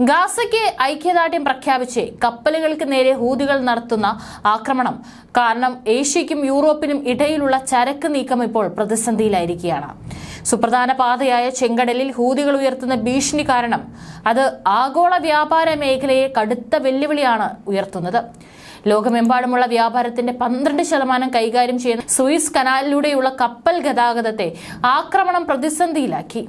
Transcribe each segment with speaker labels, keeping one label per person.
Speaker 1: ഗാസയ്ക്ക് ഐക്യദാർഢ്യം പ്രഖ്യാപിച്ച് കപ്പലുകൾക്ക് നേരെ ഹൂതികൾ നടത്തുന്ന ആക്രമണം. കാരണം ഏഷ്യയ്ക്കും യൂറോപ്പിനും ഇടയിലുള്ള ചരക്ക് നീക്കം ഇപ്പോൾ പ്രതിസന്ധിയിലായിരിക്കുകയാണ്. സുപ്രധാന പാതയായ ചെങ്കടലിൽ ഹൂതികൾ ഉയർത്തുന്ന ഭീഷണി കാരണം അത് ആഗോള വ്യാപാര മേഖലയെ കടുത്ത വെല്ലുവിളിയാണ് ഉയർത്തുന്നത്. ലോകമെമ്പാടുമുള്ള വ്യാപാരത്തിന്റെ പന്ത്രണ്ട് ശതമാനം കൈകാര്യം ചെയ്യുന്ന സ്വിസ് കനാലിലൂടെയുള്ള കപ്പൽ ഗതാഗതത്തെ ആക്രമണം പ്രതിസന്ധിയിലാക്കി.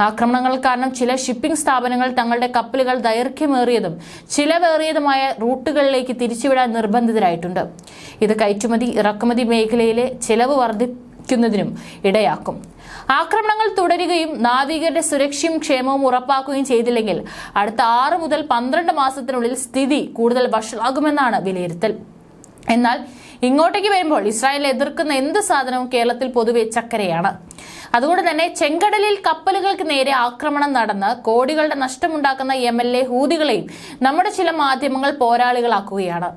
Speaker 1: ആക്രമണങ്ങൾ കാരണം ചില ഷിപ്പിംഗ് സ്ഥാപനങ്ങൾ തങ്ങളുടെ കപ്പലുകൾ ദൈർഘ്യമേറിയതും ചിലവേറിയതുമായ റൂട്ടുകളിലേക്ക് തിരിച്ചുവിടാൻ നിർബന്ധിതരായിട്ടുണ്ട്. ഇത് കയറ്റുമതി ഇറക്കുമതി മേഖലയിലെ ചെലവ് വർദ്ധിക്കുന്നതിനും ഇടയാക്കും. ആക്രമണങ്ങൾ തുടരുകയും നാവികരുടെ സുരക്ഷയും ക്ഷേമവും ഉറപ്പാക്കുകയും ചെയ്തില്ലെങ്കിൽ അടുത്ത ആറ് മുതൽ പന്ത്രണ്ട് മാസത്തിനുള്ളിൽ സ്ഥിതി കൂടുതൽ വഷളാകുമെന്നാണ് വിലയിരുത്തൽ. എന്നാൽ ഇങ്ങോട്ടേക്ക് വരുമ്പോൾ ഇസ്രായേൽ എതിർക്കുന്ന എന്ത് സാധനവും കേരളത്തിൽ പൊതുവെ ചക്കരയാണ്. അതുകൊണ്ട് തന്നെ ചെങ്കടലിൽ കപ്പലുകൾക്ക് നേരെ ആക്രമണം നടന്ന് കോടികളുടെ നഷ്ടമുണ്ടാക്കുന്ന എം എൽ എ ഹൂതികളെയും നമ്മുടെ ചില മാധ്യമങ്ങൾ പോരാളികളാക്കുകയാണ്.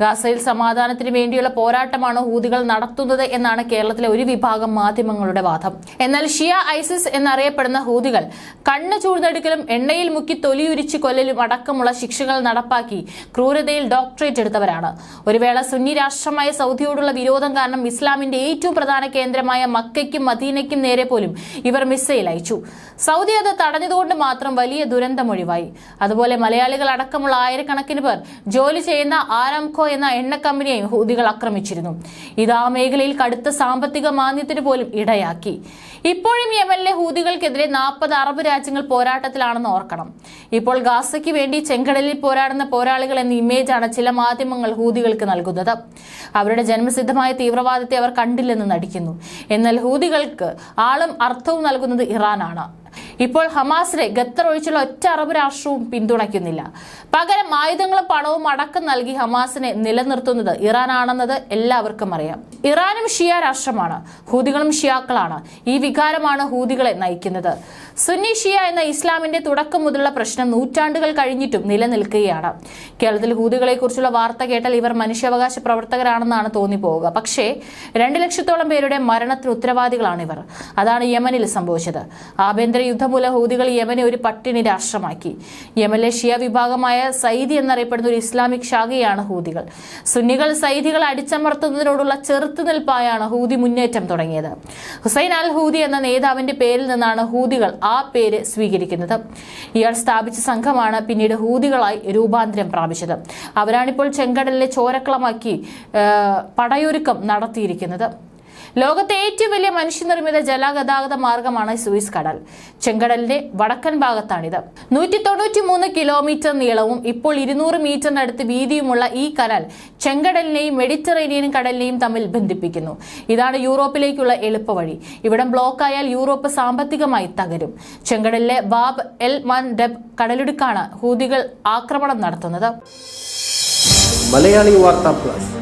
Speaker 1: ഗാസയിൽ സമാധാനത്തിന് വേണ്ടിയുള്ള പോരാട്ടമാണ് ഹൂതികൾ നടത്തുന്നത് എന്നാണ് കേരളത്തിലെ ഒരു വിഭാഗം മാധ്യമങ്ങളുടെ വാദം. എന്നാൽ ഷിയ ഐസിസ് എന്നറിയപ്പെടുന്ന ഹൂതികൾ കണ്ണ് ചൂഴ്ന്നെടുക്കലും എണ്ണയിൽ മുക്കി തൊലിയുരിച്ച് കൊല്ലലും അടക്കമുള്ള ശിക്ഷകൾ നടപ്പാക്കി ക്രൂരതയിൽ ഡോക്ടറേറ്റ് എടുത്തവരാണ്. ഒരുവേള സുന്നി രാഷ്ട്രമായ സൗദിയോടുള്ള വിരോധം കാരണം ഇസ്ലാമിന്റെ ഏറ്റവും പ്രധാന കേന്ദ്രമായ മക്കയ്ക്കും മദീനയ്ക്കും നേരെ പോലും ഇവർ മിസൈൽ അയച്ചു. സൗദി അത് തടഞ്ഞതുകൊണ്ട് മാത്രം വലിയ ദുരന്തമൊഴിവായി അതുപോലെ മലയാളികൾ അടക്കമുള്ള ആയിരക്കണക്കിന് പേർ ജോലി ചെയ്യുന്ന ആരാംകോ എന്ന എണ്ണ കമ്പനിയെയും ആക്രമിച്ചിരുന്നു. ഇത് ആ മേഖലയിൽ കടുത്ത സാമ്പത്തിക മാന്ദ്യത്തിന് പോലും ഇടയാക്കി. ഇപ്പോഴും യമനിലെ ഹൂതികൾക്കെതിരെ നാൽപ്പത് അറബ് രാജ്യങ്ങൾ പോരാട്ടത്തിലാണെന്ന് ഓർക്കണം. ഇപ്പോൾ ഗാസയ്ക്ക് വേണ്ടി ചെങ്കടലിൽ പോരാടുന്ന പോരാളികൾ എന്ന ഇമേജാണ് ചില മാധ്യമങ്ങൾ ഹൂദികൾക്ക് നൽകുന്നത്. അവരുടെ ജന്മസിദ്ധമായ തീവ്രവാദത്തെ അവർ കണ്ടില്ലെന്ന് നടിക്കുന്നു. എന്നാൽ ഹൂതികൾക്ക് ആളും അർത്ഥവും നൽകുന്നത് ഇറാനാണ്. ഇപ്പോൾ ഹമാസിനെ ഖത്തർ ഒഴിച്ചുള്ള ഒറ്റ അറബ് രാഷ്ട്രവും പിന്തുണയ്ക്കുന്നില്ല. പകരം ആയുധങ്ങളും പണവും അടക്കം നൽകി ഹമാസിനെ നിലനിർത്തുന്നത് ഇറാനാണെന്നത് എല്ലാവർക്കും അറിയാം. ഇറാനും ഷിയ രാഷ്ട്രമാണ് ഹൂതികളും ഷിയാക്കളാണ് ഈ വികാരമാണ് ഹൂതികളെ നയിക്കുന്നത്. സുന്നി ഷിയ എന്ന ഇസ്ലാമിന്റെ തുടക്കം മുതലുള്ള പ്രശ്നം നൂറ്റാണ്ടുകൾ കഴിഞ്ഞിട്ടും നിലനിൽക്കുകയാണ്. കേരളത്തിൽ ഹൂതികളെ കുറിച്ചുള്ള വാർത്ത കേട്ടാൽ ഇവർ മനുഷ്യാവകാശ പ്രവർത്തകരാണെന്നാണ് തോന്നിപ്പോവുക. പക്ഷേ രണ്ട് ലക്ഷത്തോളം പേരുടെ മരണത്തിന് ഉത്തരവാദികളാണ് ഇവർ അതാണ് യമനിൽ സംഭവിച്ചത്. ആഭ്യന്തര യുദ്ധം മൂലം ഹൂതികൾ യമനെ ഒരു പട്ടിണി രാഷ്ട്രമാക്കി. യമനിലെ ഷിയ വിഭാഗമായ സൈദി എന്നറിയപ്പെടുന്ന ഒരു ഇസ്ലാമിക് ശാഖയാണ് ഹൂദികൾ സുന്നികൾ സൈദികൾ അടിച്ചമർത്തുന്നതിനോടുള്ള ചെറുത്തുനിൽപ്പായാണ് ഹൂദി മുന്നേറ്റം തുടങ്ങിയത്. ഹുസൈൻ അൽ ഹൂദി എന്ന നേതാവിന്റെ പേരിൽ നിന്നാണ് ഹൂദികൾ ആ പേര് സ്വീകരിക്കുന്നത്. ഇയാൾ സ്ഥാപിച്ച സംഘമാണ് പിന്നീട് ഹൂദികളായി രൂപാന്തരം പ്രാപിച്ചത്. അവരാണിപ്പോൾ ചെങ്കടലിലെ ചോരക്കളമാക്കി പടയൊരുക്കം നടത്തിയിരിക്കുന്നത്. ലോകത്തെ ഏറ്റവും വലിയ മനുഷ്യനിർമ്മിത ജലഗതാഗത മാർഗമാണ് സൂയിസ് കടൽ. ചെങ്കടലിന്റെ വടക്കൻ ഭാഗത്താണിത്. നൂറ്റി തൊണ്ണൂറ്റി മൂന്ന് കിലോമീറ്റർ നീളവും ഇപ്പോൾ ഇരുന്നൂറ് മീറ്ററിനടുത്ത് വീതിയുമുള്ള ഈ കനാൽ ചെങ്കടലിനെയും മെഡിറ്ററേനിയൻ കടലിനെയും തമ്മിൽ ബന്ധിപ്പിക്കുന്നു. ഇതാണ് യൂറോപ്പിലേക്കുള്ള എളുപ്പവഴി ഇവിടം ബ്ലോക്കായാൽ യൂറോപ്പ് സാമ്പത്തികമായി തകരും. ചെങ്കടലിലെ ബാബ് എൽ മൻ ഡബ് കടലിടുക്കാണ് ഹൂതികൾ ആക്രമണം നടത്തുന്നത്.
Speaker 2: Malayali Vartha plus.